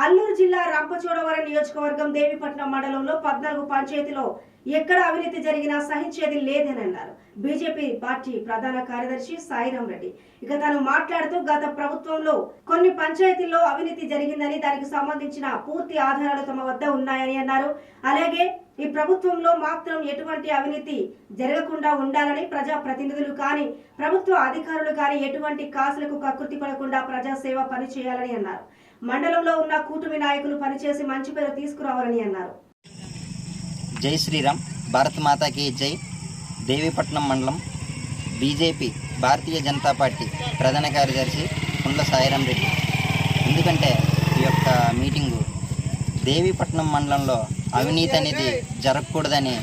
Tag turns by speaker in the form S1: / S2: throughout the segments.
S1: అల్లూరు జిల్లా రంపచోడవరం నియోజకవర్గం దేవిపట్నం మండలంలో పద్నాలుగు పంచాయతీలో ఎక్కడ అవినీతి జరిగినా సహించేది లేదని అన్నారు బీజేపీ పార్టీ ప్రధాన కార్యదర్శి సాయిరాం రెడ్డి. ఇక తాను మాట్లాడుతూ గత ప్రభుత్వంలో కొన్ని పంచాయతీల్లో అవినీతి జరిగిందని దానికి సంబంధించిన పూర్తి ఆధారాలు తమ వద్ద ఉన్నాయని అన్నారు. అలాగే ఈ ప్రభుత్వంలో మాత్రం ఎటువంటి అవినీతి జరగకుండా ఉండాలని ప్రజా ప్రతినిధులు కానీ ప్రభుత్వ అధికారులు కానీ ఎటువంటి కాసులకు కకృతి పడకుండా ప్రజాసేవ పనిచేయాలని అన్నారు. మండలంలో ఉన్న కూటమి నాయకులు పనిచేసి మంచి పేరు తీసుకురావాలని అన్నారు.
S2: జై శ్రీరామ్. భారత్ మాతాకి జై. దేవీపట్నం మండలం బీజేపీ భారతీయ జనతా పార్టీ ప్రధాన కార్యదర్శి కుండ్ల సాయిరాం రెడ్డి. ఎందుకంటే ఈ యొక్క మీటింగు దేవీపట్నం మండలంలో అవినీతి అనేది జరగకూడదని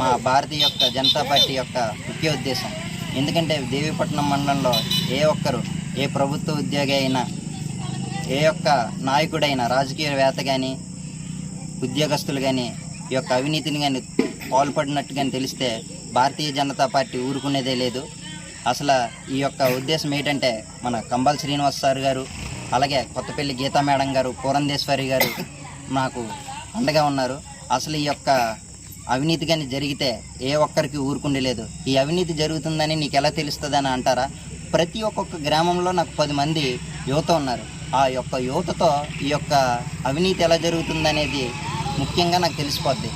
S2: మా భారతీయ యొక్క జనతా పార్టీ యొక్క ముఖ్య ఉద్దేశం. ఎందుకంటే దేవీపట్నం మండలంలో ఏ ఒక్కరు ఏ ప్రభుత్వ ఉద్యోగి అయినా ఏ ఒక్క నాయకుడైనా రాజకీయవేత్త కానీ ఉద్యోగస్తులు కానీ ఈ యొక్క అవినీతిని కానీ పాల్పడినట్టు కానీ తెలిస్తే భారతీయ జనతా పార్టీ ఊరుకునేదే లేదు. అసలు ఈ యొక్క ఉద్దేశం ఏంటంటే మన కంబల్ శ్రీనివాస్ సార్ గారు అలాగే కొత్తపల్లి గీతా మేడం గారు పూరంధేశ్వరి గారు నాకు అండగా ఉన్నారు. అసలు ఈ యొక్క అవినీతి కానీ జరిగితే ఏ ఒక్కరికి ఊరుకుండలేదు ఈ అవినీతి జరుగుతుందని నీకు ఎలా తెలుస్తుందని అంటారా? ప్రతి ఒక్కొక్క గ్రామంలో నాకు పది మంది యువత ఉన్నారు. ఆ యొక్క యువతతో ఈ యొక్క అవినీతి ఎలా జరుగుతుందనేది ముఖ్యంగా నాకు తెలిసిపోద్ది.